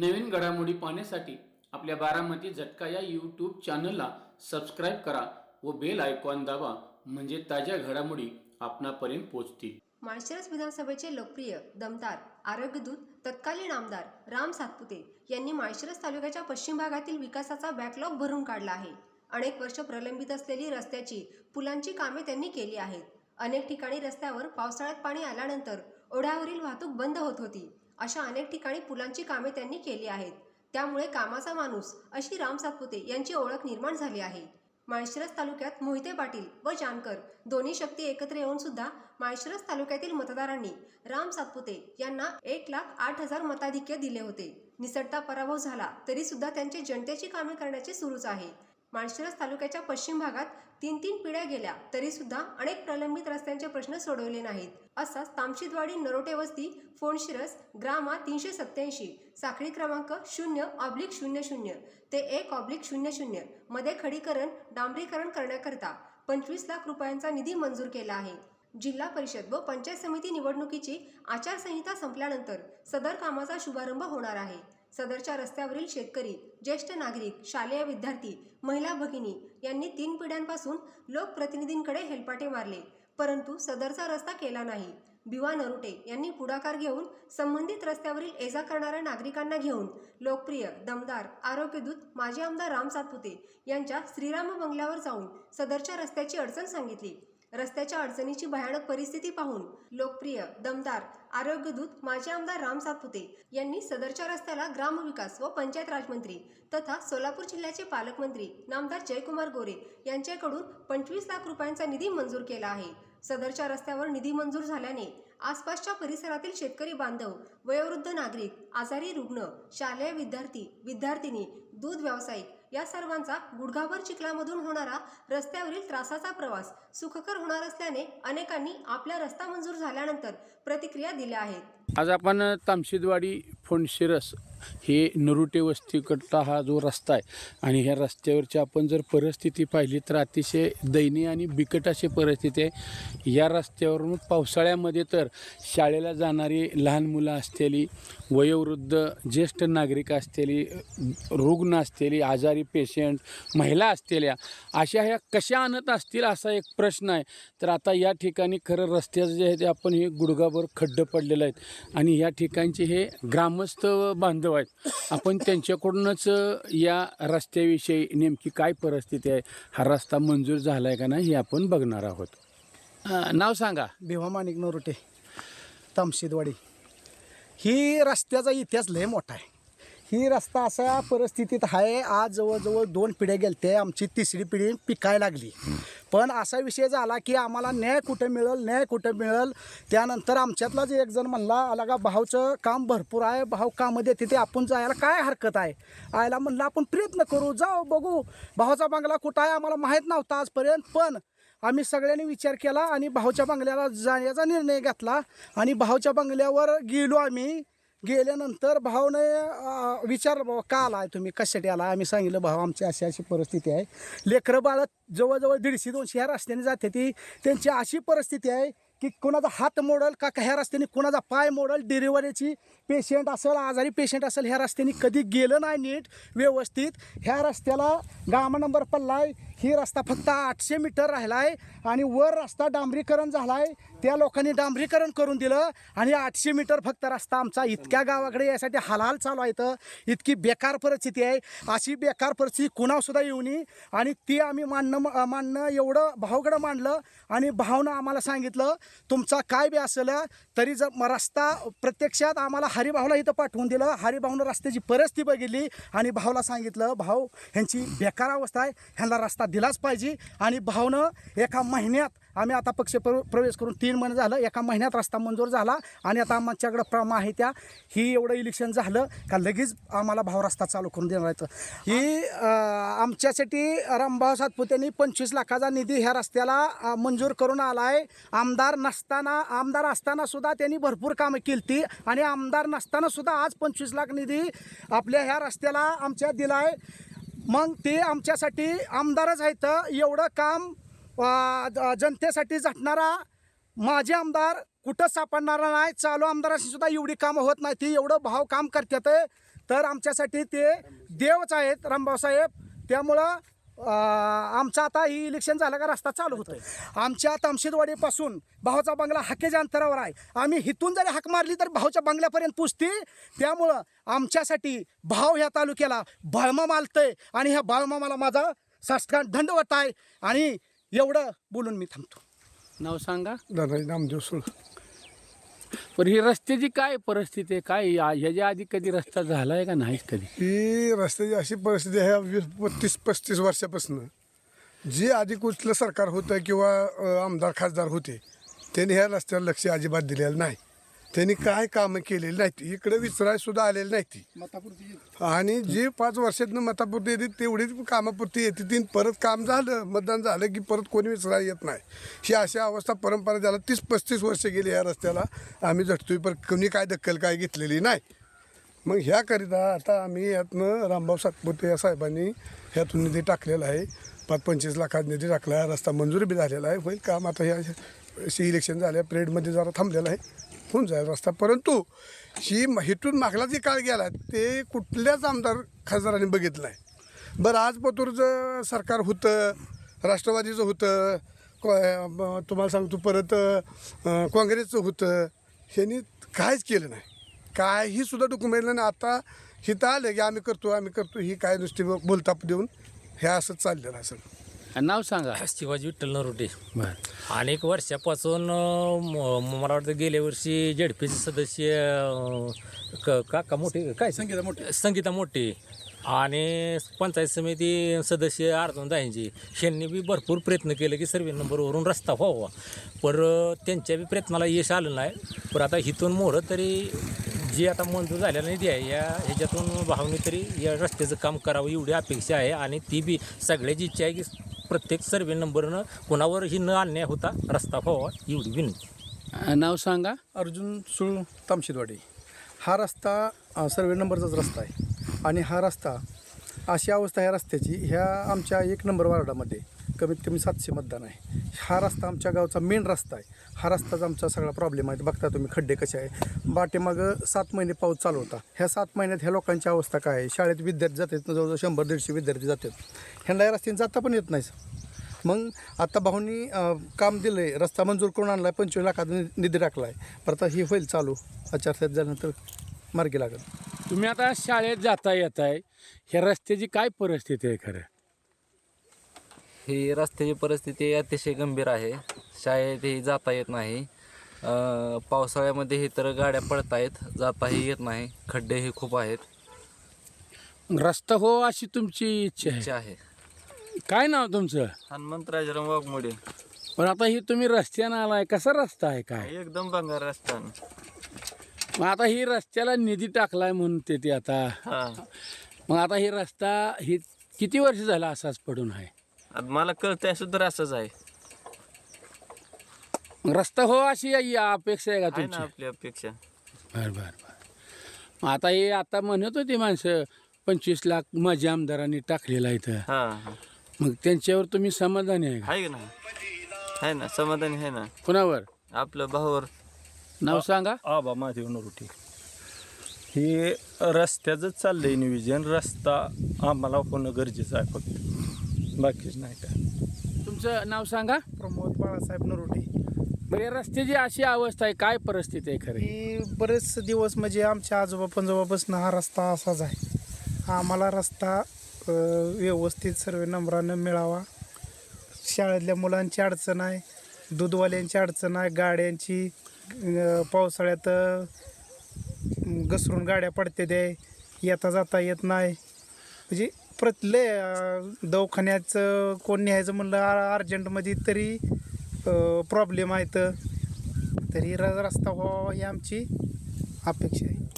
नवीन घडामोडी पाहण्यासाठी आपल्या बारामती झटका या यूट्यूब चॅनलला सबस्क्राईब करा व बेल आयकॉन दाबा म्हणजे ताज्या घडामोडी आपणापर्यंत पोहोचतील. माळशिरस विधानसभेचे लोकप्रिय दमदार आरोग्यदूत तत्कालीन आमदार राम सातपुते यांनी माळशिरस तालुक्याच्या पश्चिम भागातील विकासाचा बॅकलॉग भरून काढला आहे. अनेक वर्ष प्रलंबित असलेली रस्त्याची पुलांची कामे त्यांनी केली आहेत. अनेक ठिकाणी रस्त्यावर पावसाळ्यात पाणी आल्यानंतर ओढ्यावरील वाहतूक बंद होत होती. अशा अनेक ठिकाणी पुलांची कामे त्यांनी केली आहेत. त्यामुळे कामाचा माणूस अशी राम सातपुते यांची ओळख निर्माण झाली आहे. माळशिरस तालुक्यात मोहिते पाटील व जानकर दोन्ही शक्ती एकत्र येऊन सुद्धा माळशिरस तालुक्यातील मतदारांनी राम सातपुते यांना एक लाख आठ हजार मताधिक्य दिले होते. निसटता पराभव झाला तरी सुद्धा त्यांचे जनतेची कामे करण्याचे सुरूच आहे. माळशिरस तालुक्याच्या पश्चिम भागात तीन तीन पिढ्या गेल्या तरी सुद्धा अनेक प्रलंबित रस्त्यांचे प्रश्न सोडवले नाहीत. असाच तामशीदवाडी नरोटे वस्ती फोनशिरस ग्रामा तीनशे सत्याऐंशी साखळी क्रमांक शून्य ऑब्लिक शून्य शून्य ते एक ऑब्लिक शून्य शून्यमध्ये खडीकरण डांबरीकरण करण्याकरता पंचवीस लाख रुपयांचा निधी मंजूर केला आहे. जिल्हा परिषद व पंचायत समिती निवडणुकीची आचारसंहिता संपल्यानंतर सदर कामाचा शुभारंभ होणार आहे. सदरच्या रस्त्यावरील शेतकरी ज्येष्ठ नागरिक शालेय विद्यार्थी महिला भगिनी यांनी तीन पिढ्यांपासून लोकप्रतिनिधींकडे हेलपाटे मारले. परंतु सदरचा रस्ता केला नाही. भिवा नरुटे यांनी पुढाकार घेऊन संबंधित रस्त्यावरील एजा करणाऱ्या नागरिकांना घेऊन लोकप्रिय दमदार आरोग्यदूत माजी आमदार राम सातपुते यांच्या श्रीराम बंगल्यावर जाऊन सदरच्या रस्त्याची अडचण सांगितली. रस्त्याच्या अडचणीची भयानक परिस्थिती पाहून लोकप्रिय दमदार आरोग्यदूत माजी आमदार राम सातपुते यांनी सदरच्या रस्त्याला ग्रामविकास व पंचायत राजमंत्री तथा सोलापूर जिल्ह्याचे पालकमंत्री नामदार जयकुमार गोरे यांच्याकडून पंचवीस लाख रुपयांचा निधी मंजूर केला आहे. सदरच्या रस्त्यावर निधी मंजूर झाल्याने आसपासच्या परिसरातील शेतकरी बांधव वयोवृद्ध नागरिक आजारी रुग्ण शालेय विद्यार्थी विद्यार्थिनी दूध व्यावसायिक या सर्वांचा गुडघाभर चिखलामधून होणारा रस्त्यावरील त्रासाचा प्रवास सुखकर होणार असल्याने अनेकांनी आपला रस्ता मंजूर झाल्यानंतर प्रतिक्रिया दिल्या आहेत. आज आपण तामशीदवाडी फोंडशिरस हे नरुटे वस्तीकडचा हा जो रस्ता आहे आणि ह्या रस्त्यावरची आपण जर परिस्थिती पाहिली तर अतिशय दयनीय आणि बिकट अशी परिस्थिती आहे. या रस्त्यावरून पावसाळ्यामध्ये तर शाळेला जाणारी लहान मुलं असलेली वयोवृद्ध ज्येष्ठ नागरिक असलेली रुग्ण असलेली आजारी पेशंट महिला असलेल्या अशा ह्या कशा आणत असतील असा एक प्रश्न आहे. तर आता या ठिकाणी खरं रस्त्याचं जे आहे ते आपण हे गुडघाभर खड्डे पडलेलं आहेत. आणि या ठिकाणचे हे ग्रामस्थ बांधव आहेत. आपण त्यांच्याकडूनच या रस्त्याविषयी नेमकी काय परिस्थिती आहे हा रस्ता मंजूर झाला आहे का नाही हे आपण बघणार आहोत. नाव सांगा. भिवा माणिक नरोटे तामशेदवाडी. ही रस्त्याचा इतिहास लय मोठा आहे. ही रस्ता अशा परिस्थितीत आहे. आज जवळजवळ दोन पिढ्या गेलते आमची तिसरी पिढी पिकायला लागली. पण असा विषय झाला की आम्हाला न्याय कुठं मिळेल न्याय कुठं मिळेल? त्यानंतर आमच्यातलाच एक जण म्हणला आला का भाऊचं काम भरपूर आहे. भाऊ कामं देते ते. आपण जायला काय हरकत आहे? आयला म्हणलं आपण प्रयत्न करू. जाऊ बघू. भावाचा बंगला कुठं आहे? आम्हाला माहीत नव्हता आजपर्यंत. पण आम्ही सगळ्यांनी विचार केला आणि भाऊच्या बंगल्याला जाण्याचा निर्णय घेतला आणि भाऊच्या बंगल्यावर गेलो आम्ही. गेल्यानंतर भावने अं, विचारलं बाबा का आला आहे तुम्ही? कशासाठी आला आम्ही सांगितलं भाऊ आमची अशी अशी परिस्थिती आहे. लेकरं बाळं जवळजवळ दीडशे दोनशे ह्या रस्त्याने जाते ती. त्यांची अशी परिस्थिती आहे की कुणाचा हात मोडल का ह्या रस्त्याने कुणाचा पाय मोडल डिलिव्हरीची पेशंट असेल आजारी पेशंट असेल ह्या रस्त्याने कधी गेलं नाही नीट व्यवस्थित. ह्या रस्त्याला गामा नंबर पडला आहे ही रस्ता फक्त आठशे मीटर राहिला आहे आणि वर रस्ता डांबरीकरण झाला आहे त्या लोकांनी डांबरीकरण करून दिलं आणि आठशे मीटर फक्त रस्ता आमचा इतक्या गावाकडे यासाठी हालहाल चालू आहे तर इतकी बेकार परिस्थिती आहे. अशी बेकार परिस्थिती कुणासुद्धा येऊ नये. आणि ती आम्ही मानणं मानणं एवढं भावगडं मांडलं आणि भावनं आम्हाला सांगितलं तुमचा काय बी असेल तरी जर म- रस्ता प्रत्यक्षात आम्हाला हरिभावला इथं पाठवून दिलं. हरिभावनं रस्त्याची परिस्थिती बघितली आणि भाऊला सांगितलं भाऊ ह्यांची बेकार अवस्था आहे. ह्यांना रस्ता दिलाच पाहिजे. आणि भावनं एका महिन्यात आम्ही आता पक्ष प्र- प्रवेश करून तीन महिने झालं. एका महिन्यात रस्ता मंजूर झाला. आणि आता आमच्याकडं प्रमा आहे त्या ही एवढं इलेक्शन झालं का लगेच आम्हाला भाव रस्ता चालू करून देणार आहेत. ही आमच्यासाठी रामभाऊ सातपुतेंनी पंचवीस लाखाचा निधी ह्या रस्त्याला मंजूर करून आला आहे आमदार नसताना आमदार असताना सुद्धा त्यांनी भरपूर कामं केली ती आणि आमदार नसताना सुद्धा आज पंचवीस लाख निधी आपल्या ह्या रस्त्याला आमच्या दिला आहे मग ते आमच्यासाठी आमदारच आहेत. एवढं काम ज- जनतेसाठी झटणारा माझे आमदार कुठं सापडणारा नाही चालू आमदाराशी सुद्धा एवढी कामं होत नाही. ती एवढं भाव काम करतात तर आमच्यासाठी ते देवच आहेत रामभाऊ साहेब. त्यामुळं आमचं आता ही इलेक्शन झालं का रस्ता चालू होतोय. आमच्या तामशेदवाडीपासून भाऊचा बंगला हाकेच्या अंतरावर आहे. आम्ही हिथून जरी हाक मारली तर भाऊच्या बंगल्यापर्यंत पुजते त्यामुळं आमच्यासाठी भाव ह्या तालुक्याला बाळमा मालतंय आणि ह्या बाळमामाला माझा साष्टकान दंडवत आहे. आणि एवढं बोलून मी थांबतो. नाव सांगा. नामदेव सुळ. पण ही रस्त्याची काय परिस्थिती आहे? काय या- ह्याच्या आधी कधी रस्ता झाला आहे का नाहीच कधी? ही रस्त्याची अशी परिस्थिती आहे वीस बत्तीस पस्तीस वर्षापासून. जे आधी कुठलं सरकार होतं किंवा अ, आमदार खासदार होते त्यांनी ह्या रस्त्यावर लक्ष अजिबात दिलेलं नाही. त्यांनी काय कामं केलेली नाहीत. इकडे विचाराय सुद्धा आलेली नाही ती. आणि जे पाच वर्षातनं मतापुरती येते तेवढीच कामापुरती येते. ती परत काम झालं मतदान झालं की परत कोणी विचारायला येत नाही. ही अशी अवस्था परंपरा झाला. तीस पस्तीस वर्ष गेली या रस्त्याला. आम्ही झटतोय पण कोणी काय दखल काय घेतलेली नाही. मग ह्याकरिता आता आम्ही यातनं रामभाऊ सातपुते या साहेबांनी ह्यातून निधी टाकलेला आहे. पाच पंचवीस लाखात निधी टाकला आहे. रस्ता मंजुरी बी झालेला आहे. होईल काम. आता ह्या सी इलेक्शन झाल्या परेडमध्ये जरा थांबलेलं आहे होऊन जाईल रस्ता. परंतु ही म- मागला जे काळ गेला ते कुठल्याच आमदार खासदारांनी बघितलं आहे बरं आज पतूरचं सरकार होतं राष्ट्रवादीचं होतं तुम्हाला सांगतो परत काँग्रेसचं होतं ह्यांनी काहीच केलं नाही. काही सुद्धा डॉक्युमेंट नाही. आता हिथं आलं की आम्ही करतो आम्ही करतो ही काय नुसती ब- बोलताप देऊन हे असंच चाललेलं आहे सगळं. नाव सांगा. शिवाजी विठ्ठल नरोटे. बर. अनेक वर्षापासून अं, म- मला वाटतं गेल्या वर्षी जेडपीचे सदस्य अं, क- काका मोठे काय? संगीता मोठे. संगीता मोठे. आणि पंचायत समिती सदस्य अर्जुन दायांची यांनी बी भरपूर प्रयत्न केले की सर्वे नंबरवरून रस्ता व्हावा. पर अं, त्यांच्या बी प्रयत्नाला यश आलं नाही. पण आता इथून मोडं तरी जी आता मंजूर झालेला निधी आहे. या ह्याच्यातून भावने तरी या रस्त्याचं काम करावं एवढी अपेक्षा आहे. आणि ती बी सगळ्याची इच्छा आहे की प्रत्येक सर्वे नंबरनं कोणावरही न अन्याय होता रस्ता व्हावा एवढी विनंती. नाव सांगा. अर्जुन सुळ तामशेदवाडी. हा रस्ता अ, सर्वे नंबरचाच रस्ता आहे. आणि हा रस्ता अशी अवस्था ह्या रस्त्याची ह्या आमच्या एक नंबर वार्डामध्ये कमीत कमी सातशे मतदान आहे. हा रस्ता आमच्या गावचा मेन रस्ता आहे. हा रस्ताच आमचा सगळा प्रॉब्लेम आहे. बघता तुम्ही खड्डे कसे आहे बाटेमागं सात महिने पाऊस चालू होता. ह्या सात महिन्यात ह्या लोकांची अवस्था काय आहे? शाळेत विद्यार्थी जातात. जवळजवळ शंभर दीडशे विद्यार्थी जातात. ह्यांना या रस्त्याने जाता पण येत नाही मग आता भाऊनी काम दिलं आहे रस्ता मंजूर करून आणला आहे पंचवीस लाखाचा निधी टाकला आहे परत ही होईल चालू. आचारसंहिता झाल्यानंतर मार्गी लागेल. तुम्ही आता शाळेत जाता येत आहे ह्या रस्त्याची काय परिस्थिती आहे खरं? ही रस्त्याची परिस्थिती अतिशय गंभीर आहे. शाळेतही जाता येत नाही. अं, पावसाळ्यामध्येही तर गाड्या पडतायत जाताही येत नाही. खड्डेही खूप आहेत. रस्ता हो अशी तुमची इच्छा आहे. इच्छा आहे. काय नाव तुमचं? हनुमंत राजाराम वाघमोडे. पण आता ही तुम्ही रस्त्यानं आलाय कसा रस्ता आहे काय? एकदम बंगार रस्ता मग आता ही रस्त्याला निधी टाकलाय म्हणून ते ते आता. हा. मग आता ही रस्ता ही किती वर्ष झाला असाच पडून आहे? आता मला कळतंय सुद्धा असंच आहे. रस्ता हो अशी या- या अपेक्षा आहे का आहे ना तुमची? आपली अपेक्षा. बर बर बर. मग आता हे आता म्हणत होती माणसं पंचवीस लाख माझ्या आमदारांनी टाकलेला इथं. हा हा. मग त्यांच्यावर तुम्ही समाधानी आहे का? आहे ना. आहे ना समाधानी आहे ना. कुणावर? आपलं भावावर. नाव सांगा. आबा महादेव नरोटे हे रस्त्याचंच चाललंय नियोजन. रस्ता आम्हाला होणं गरजेचं आहे फक्त. बाकीच नाही काय तुमचं नाव सांगा. प्रमोद बाळासाहेब नरोटे. बरं या रस्त्याची अशी अवस्था आहे काय परिस्थिती आहे खरी? ही बरेच दिवस म्हणजे आमच्या आजोबा पंजोबापासून हा रस्ता असाच आहे. आम्हाला रस्ता अ, व्यवस्थित सर्व नंबरानं मिळावा. शाळेतल्या मुलांची अडचण आहे दूधवाल्यांची अडचण आहे गाड्यांची अ, पावसाळ्यात अ, घसरून गाड्या पडते ते येता जाता येत नाही. म्हणजे प्रतले दवाखान्याचं कोण न्यायचं म्हणलं अर्जंटमध्ये तरी प्रॉब्लेम आहेत तरी रस्ता व्हावा ही आमची अपेक्षा आहे.